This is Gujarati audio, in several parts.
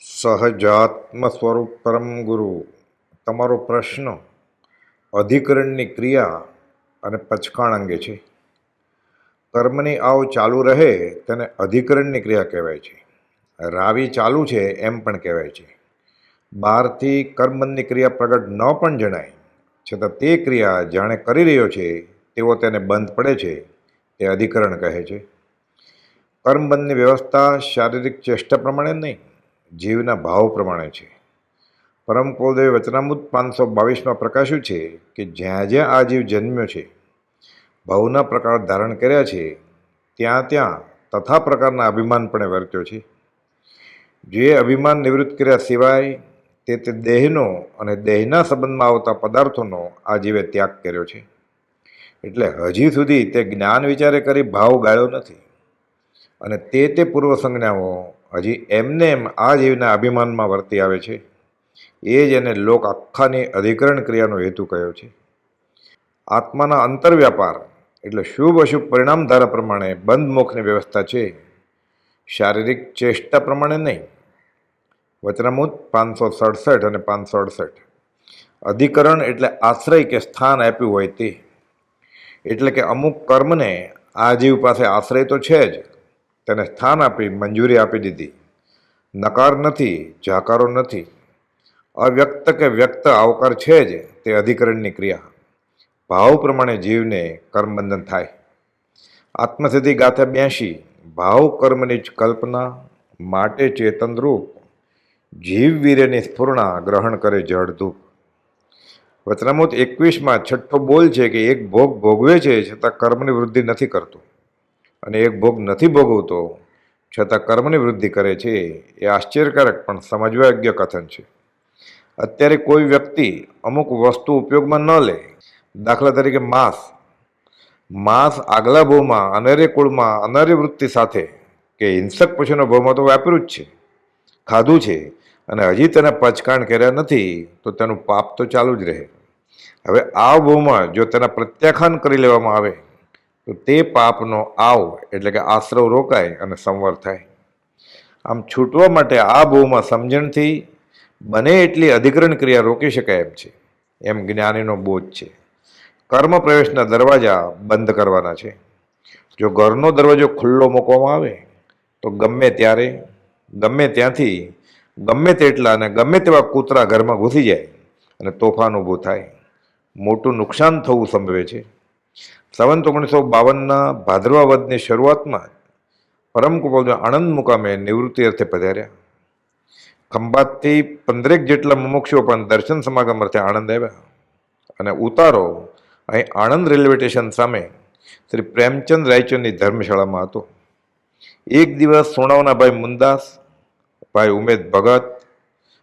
સહજાત્મ સ્વરૂપ પરમ ગુરુ. તમારો પ્રશ્ન અધિકરણની ક્રિયા અને પચકાણ અંગે છે. કર્મની આવ ચાલુ રહે તેને અધિકરણની ક્રિયા કહેવાય છે. રાવી ચાલુ છે એમ પણ કહેવાય છે. બહારથી કર્મની ક્રિયા પ્રગટ ન પણ જણાય. છતાં તે ક્રિયા જાણે કરી રહ્યો છે તેવો તેને બંધ પડે છે, તે અધિકરણ કહે છે. કર્મબંધની વ્યવસ્થા શારીરિક ચેષ્ટા પ્રમાણે નહીં. જીવના ભાવ પ્રમાણે છે. પરમ કુલદેવ વચનામૃત પાંચસો બાવીસમાં પ્રકાશ્યું છે કે જ્યાં જ્યાં આ જીવ જન્મ્યો છે, ભાવના પ્રકાર ધારણ કર્યા છે, ત્યાં ત્યાં તથા પ્રકારના અભિમાન પણ વર્ત્યો છે. જે અભિમાન નિવૃત્ત કર્યા સિવાય તે તે દેહનો અને દેહના સંબંધમાં આવતા પદાર્થોનો આ જીવે ત્યાગ કર્યો છે. એટલે હજી સુધી તે જ્ઞાન વિચારે કરી ભાવ ગાળ્યો નથી. અને તે તે પૂર્વ સંજ્ઞાઓ હજી એમને એમ આ જીવના અભિમાનમાં વર્તી આવે છે. એ જ એને લોક આખાની અધિકરણ ક્રિયાનો હેતુ કયો છે. આત્માના અંતરવ્યાપાર એટલે શુભ અશુભ પરિણામ ધારા પ્રમાણે બંધ મોખની વ્યવસ્થા છે. શારીરિક ચેષ્ટા પ્રમાણે નહીં. વચનામૂત પાંચસો સડસઠ અને પાંચસો અડસઠ. અધિકરણ એટલે આશ્રય કે સ્થાન આપ્યું હોય તે. એટલે કે અમુક કર્મને આ જીવ પાસે આશ્રય તો છે જ. તેને સ્થાન આપી મંજૂરી આપી દીધી. નકાર નથી, જાકારો નથી. અવ્યક્ત કે વ્યક્ત આવકાર છે જ તે અધિકરણની ક્રિયા. ભાવ પ્રમાણે જીવને કર્મબંધન થાય. આત્મસિદ્ધિ ગાથા બ્યાસી ભાવ કર્મની જ કલ્પના માટે ચેતનરૂપ જીવ વીર્યની સ્ફૂર્ણા ગ્રહણ કરે જળધૂપ વચનામૂત એકવીસમાં છઠ્ઠો બોલ છે કે એક ભોગ ભોગવે છે છતાં કર્મની વૃદ્ધિ નથી કરતો. અને એક ભોગ નથી ભોગવતો, છતાં કર્મની વૃદ્ધિ કરે છે, એ આશ્ચર્યકારક પણ સમજવા યોગ્ય કથન છે. અત્યારે કોઈ વ્યક્તિ અમુક વસ્તુ ઉપયોગમાં ન લે. દાખલા તરીકે માંસ. માંસ આગલા ભાવમાં અનર્ય કુળમાં અનર્ય વૃત્તિ સાથે, કે હિંસક પશુનો ભાવમાં તો વાપર્યું જ છે. ખાધું છે અને હજી તેને પચકાણ કર્યા નથી, તો તેનું પાપ તો ચાલુ જ રહે. હવે આ ભાવમાં જો તેના પ્રત્યાખ્યાન કરી લેવામાં આવે તો તે પાપનો આવ એટલે કે આશ્રવ રોકાય અને સંવર થાય. આમ છૂટવા માટે આ ભાવમાં સમજણથી બને એટલી અધિકરણ ક્રિયા રોકી શકાય એમ છે. એમ જ્ઞાનીનો બોધ છે. કર્મ પ્રવેશના દરવાજા બંધ કરવાના છે. જો ઘરનો દરવાજો ખુલ્લો મૂકવામાં આવે, તો ગમે ત્યારે, ગમે ત્યાંથી, ગમે તેટલા અને ગમે તેવા કૂતરા ઘરમાં ઘૂસી જાય અને તોફાન ઊભું થાય. મોટું નુકસાન થવું સંભવે છે. સંવંત ઓગણીસો બાવનના ભાદરવા વધની શરૂઆતમાં પરમ કુપોલ આણંદ મુકામે નિવૃત્તિ અર્થે પધાર્યા. ખંભાતથી પંદરેક જેટલા મુમુક્ષો પણ દર્શન સમાગમ અર્થે આણંદ આવ્યા. અને ઉતારો અહીં આણંદ રેલવે સ્ટેશન સામે શ્રી પ્રેમચંદ રાયચંદની ધર્મશાળામાં હતો. એક દિવસ સોણાવના ભાઈ મુંદાસ ભાઈ ઉમેદ ભગત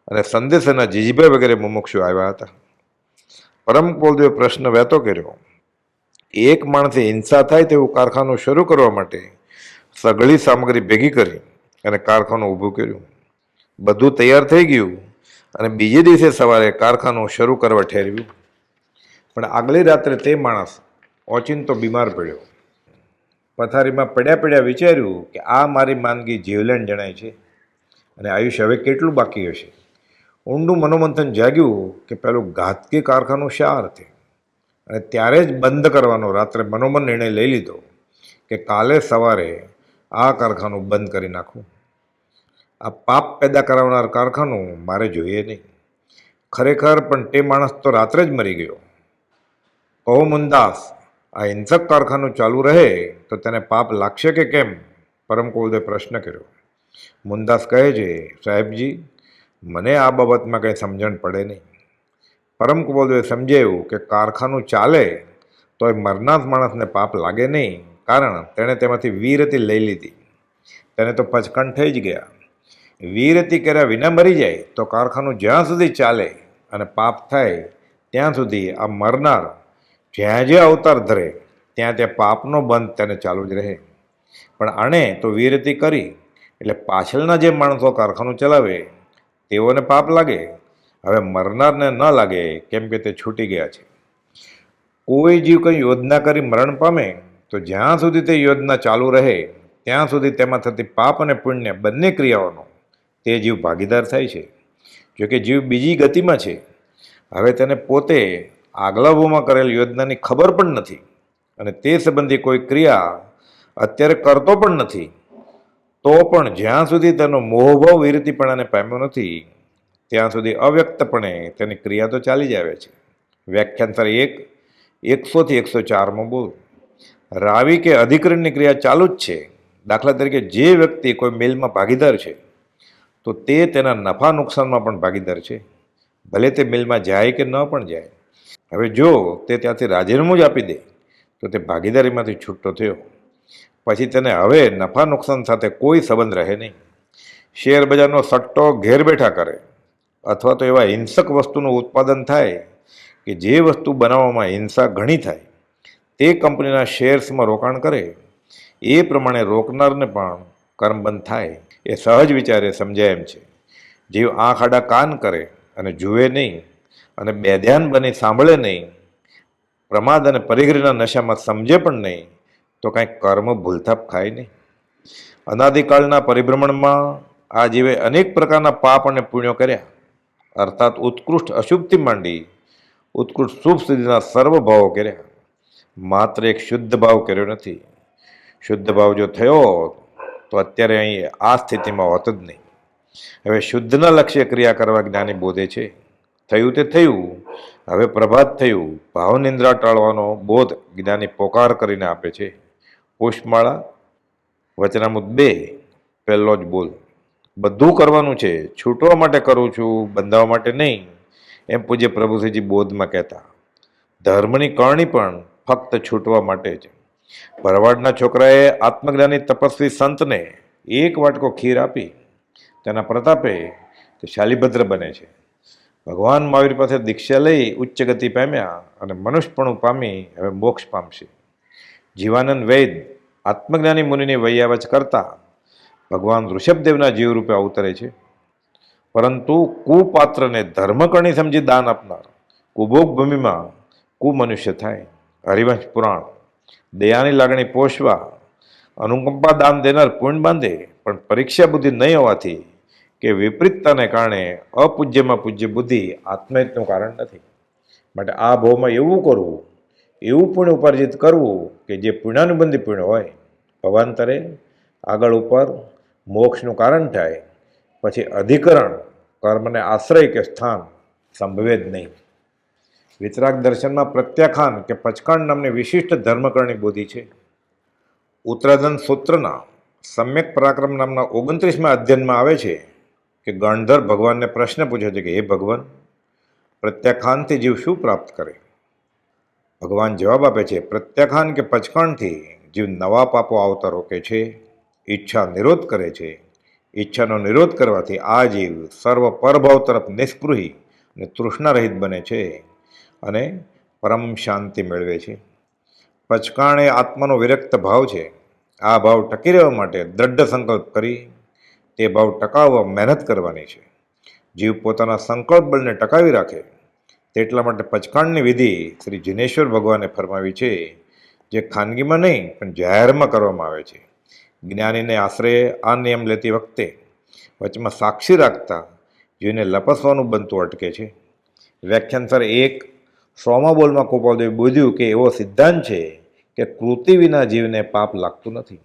અને સંદેશાના જીજીભાઈ વગેરે મુમુક્ષો આવ્યા હતા. પરમ પોલદેવે પ્રશ્ન વહેતો કર્યો એક માણસે હિંસા થાય તેવું કારખાનું શરૂ કરવા માટે સઘળી સામગ્રી ભેગી કરી અને કારખાનું ઊભું કર્યું. બધું તૈયાર થઈ ગયું અને બીજે દિવસે સવારે કારખાનું શરૂ કરવા ઠેરવ્યું. પણ આગલી રાત્રે તે માણસ ઓચિંતો બીમાર પડ્યો. પથારીમાં પડ્યા પડ્યા વિચાર્યું કે આ મારી માંદગી જીવલેણ જણાય છે અને આયુષ્ય હવે કેટલું બાકી હશે. ઊંડું મનોમંથન જાગ્યું કે પેલું ઘાતકી કારખાનું શા અર્થે? અને ત્યારે જ બંધ કરવાનો રાત્રે મનોમન નિર્ણય લઈ લીધો કે કાલે સવારે આ કારખાનું બંધ કરી નાખું. આ પાપ પેદા કરાવનાર કારખાનું મારે જોઈએ નહીં. ખરેખર પણ તે માણસ તો રાત્રે જ મરી ગયો. કહો મુંદાસ આ હિંસક કારખાનું ચાલુ રહે તો તેને પાપ લાગશે કે કેમ? પરમ કુલદે પ્રશ્ન કર્યો. મુંદાસ કહે છે, સાહેબજી, મને આ બાબતમાં કંઈ સમજણ પડે નહીં. પરમ કુબોલદેવે સમજાવ્યું કે કારખાનું ચાલે તો એ મરનાર માણસને પાપ લાગે નહીં, કારણ તેણે તેમાંથી વીરતી લઈ લીધી. તેને તો પચકણ થઈ જ ગયા. વીરતી કર્યા વિના મરી જાય, તો કારખાનું જ્યાં સુધી ચાલે અને પાપ થાય, ત્યાં સુધી આ મરનાર જ્યાં જ્યાં અવતાર ધરે, ત્યાં ત્યાં પાપનો બંધ તેને ચાલુ જ રહે. પણ આણે તો વીરતી કરી, એટલે પાછળના જે માણસો કારખાનું ચલાવે, તેઓને પાપ લાગે હવે મરનારને ન લાગે કેમ કે તે છૂટી ગયા છે. કોઈ જીવ કંઈ યોજના કરી મરણ પામે, તો જ્યાં સુધી તે યોજના ચાલુ રહે, ત્યાં સુધી તેમાં થતી પાપ અને પુણ્ય બંને ક્રિયાઓનો તે જીવ ભાગીદાર થાય છે. જોકે જીવ બીજી ગતિમાં છે. હવે તેને પોતે આગલા ભાવમાં કરેલ યોજનાની ખબર પણ નથી અને તે સંબંધી કોઈ ક્રિયા અત્યારે કરતો પણ નથી. તો પણ જ્યાં સુધી તેનો મોહભાવ વિરતિપણાને પામ્યો નથી ત્યાં સુધી અવ્યક્તપણે તેની ક્રિયા તો ચાલી જ આવે છે. વ્યાખ્યાંતર એક, એકસોથી એકસો ચારમાં બોલ. રાવી કે અધિકરણની ક્રિયા ચાલુ જ છે. દાખલા તરીકે જે વ્યક્તિ કોઈ મિલમાં ભાગીદાર છે, તો તે તેના નફા નુકસાનમાં પણ ભાગીદાર છે. ભલે તે મિલમાં જાય કે ન પણ જાય. હવે જો તે ત્યાંથી રાજીનામું જ આપી દે, તો તે ભાગીદારીમાંથી છૂટો થયો. પછી તેને હવે નફા નુકસાન સાથે કોઈ સંબંધ રહે નહીં. શેર બજારનો સટ્ટો ઘેર બેઠા કરે. અથવા તો એવા હિંસક વસ્તુનું ઉત્પાદન થાય કે જે વસ્તુ બનાવવામાં હિંસા ઘણી થાય, તે કંપનીના શેર્સમાં રોકાણ કરે, એ પ્રમાણે રોકનારને પણ કર્મબંધ થાય. એ સહજ વિચારે સમજાય એમ છે. જીવ આંખ આડા કાન કરે અને જુએ નહીં અને બેધ્યાન બની સાંભળે નહીં, પ્રમાદ અને પરિગ્રહના નશામાં સમજે પણ નહીં, તો કાંઈ કર્મ ભૂલથાપ ખાય નહીં. અનાદિકાળના પરિભ્રમણમાં આ જીવે અનેક પ્રકારના પાપ અને પુણ્યો કર્યા. અર્થાત ઉત્કૃષ્ટ અશુભથી માંડી ઉત્કૃષ્ટ શુભ સુધીના સર્વ ભાવો કર્યા. માત્ર એક શુદ્ધ ભાવ કર્યો નથી. શુદ્ધ ભાવ જો થયો, તો અત્યારે અહીં આ સ્થિતિમાં હોત જ નહીં. હવે શુદ્ધના લક્ષ્ય ક્રિયા કરવા જ્ઞાની બોધે છે. થયું તે થયું. હવે પ્રભાત થયું. ભાવનિંદ્રા ટાળવાનો બોધ જ્ઞાની પોકાર કરીને આપે છે. પુષ્પમાળા વચનામુદ બે, પહેલો જ બોલ બધું કરવાનું છે. છૂટવા માટે કરું છું બંધાવવા માટે નહીં. એમ પૂજ્ય પ્રભુશ્રીજી બોધમાં કહેતા, ધર્મની કરણી પણ ફક્ત છૂટવા માટે જ ભરવાડના છોકરાએ આત્મજ્ઞાની તપસ્વી સંતને એક વાટકો ખીર આપી, તેના પ્રતાપે તે શાલિભદ્ર બને છે. ભગવાન મહાવીર પાસે દીક્ષા લઈ ઉચ્ચ ગતિ પામ્યા અને મનુષ્યપણું પામી હવે મોક્ષ પામશે. જીવાનંદ વૈદ આત્મજ્ઞાની મુનિની વૈયાવચ કરતા ભગવાન ઋષભદેવના જીવરૂપે અવતરે છે. પરંતુ કુપાત્રને ધર્મકર્ણી સમજી દાન આપનાર કુભોગ ભૂમિમાં કુમનુષ્ય થાય. હરિવંશ પુરાણ. દયાની લાગણી પોષવા, અનુકંપા દાન દેનાર પુણ્ય બાંધે, પણ પરીક્ષા બુદ્ધિ નહીં હોવાથી કે વિપરીતતાને કારણે અપૂજ્યમાં પૂજ્ય બુદ્ધિ આત્મહિતનું કારણ નથી. માટે આ ભાવમાં એવું કરવું, એવું પુણ્ય ઉપાર્જિત કરવું કે જે પુણ્યાનુબંધી પુણ્ય હોય. ભવાંતરે આગળ ઉપર મોક્ષનું કારણ થાય, પછી અધિકરણ, કર્મને આશ્રય કે સ્થાન સંભવે જ નહીં. વિતરાગ દર્શનમાં પ્રત્યાખાન કે પચકાંડ નામની વિશિષ્ટ ધર્મકરણી બોધી છે. ઉત્તરાધન સૂત્રના સમ્યક પરાક્રમ નામના ઓગણત્રીસમાં અધ્યયનમાં આવે છે કે ગણધર ભગવાનને પ્રશ્ન પૂછે છે કે, હે ભગવાન, પ્રત્યાખાનથી જીવ શું પ્રાપ્ત કરે? ભગવાન જવાબ આપે છે, પ્રત્યાખાન કે પચકાણથી જીવ નવા પાપો આવતા રોકે છે. ઈચ્છા નિરોધ કરે છે. ઈચ્છાનો નિરોધ કરવાથી આ જીવ સર્વ પરભાવ તરફ નિષ્પૃહી અને તૃષ્ણારહિત બને છે અને પરમ શાંતિ મેળવે છે. પચકાણ આત્માનો વિરક્ત ભાવ છે. આ ભાવ ટકી રહેવા માટે દ્રઢ સંકલ્પ કરી તે ભાવ ટકાવવા મહેનત કરવાની છે. જીવ પોતાના સંકલ્પ બળને ટકાવી રાખે તેટલા માટે પચકાણની વિધિ શ્રી જિનેશ્વર ભગવાને ફરમાવી છે, જે ખાનગીમાં નહીં, પણ જાહેરમાં કરવામાં આવે છે. જ્ઞાનીને આશરે આ નિયમ લેતી વખતે વચમાં સાક્ષી રાખતા જીવને લપસવાનું બનતું અટકે છે. વ્યાખ્યાનસર એક, સોમા બોલમાં બોધ્યું કે એવો સિદ્ધાંત છે કે કૃતિ વિના જીવને પાપ લાગતું નથી.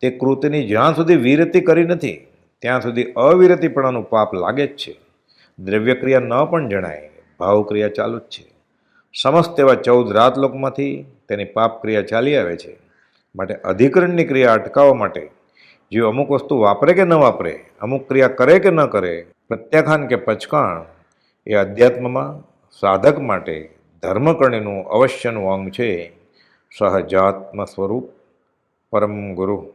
તે કૃતિની જ્યાં સુધી વિરતિ કરી નથી, ત્યાં સુધી અવિરતિપણાનું પાપ લાગે જ છે. દ્રવ્યક્રિયા ન પણ જણાય, ભાવક્રિયા ચાલુ જ છે. સમસ્ત એવા ચૌદ રાત લોકમાંથી તેની પાપ ક્રિયા ચાલી આવે છે. માટે અધિકરણની ક્રિયા અટકાવવા માટે જે અમુક વસ્તુ વાપરે કે ન વાપરે, અમુક ક્રિયા કરે કે ન કરે, પ્રત્યાખાન કે પચકાણ, એ અધ્યાત્મમાં સાધક માટે ધર્મકર્ણીનું અવશ્યનું અંગ છે. સહજાત્મ સ્વરૂપ પરમ ગુરુ.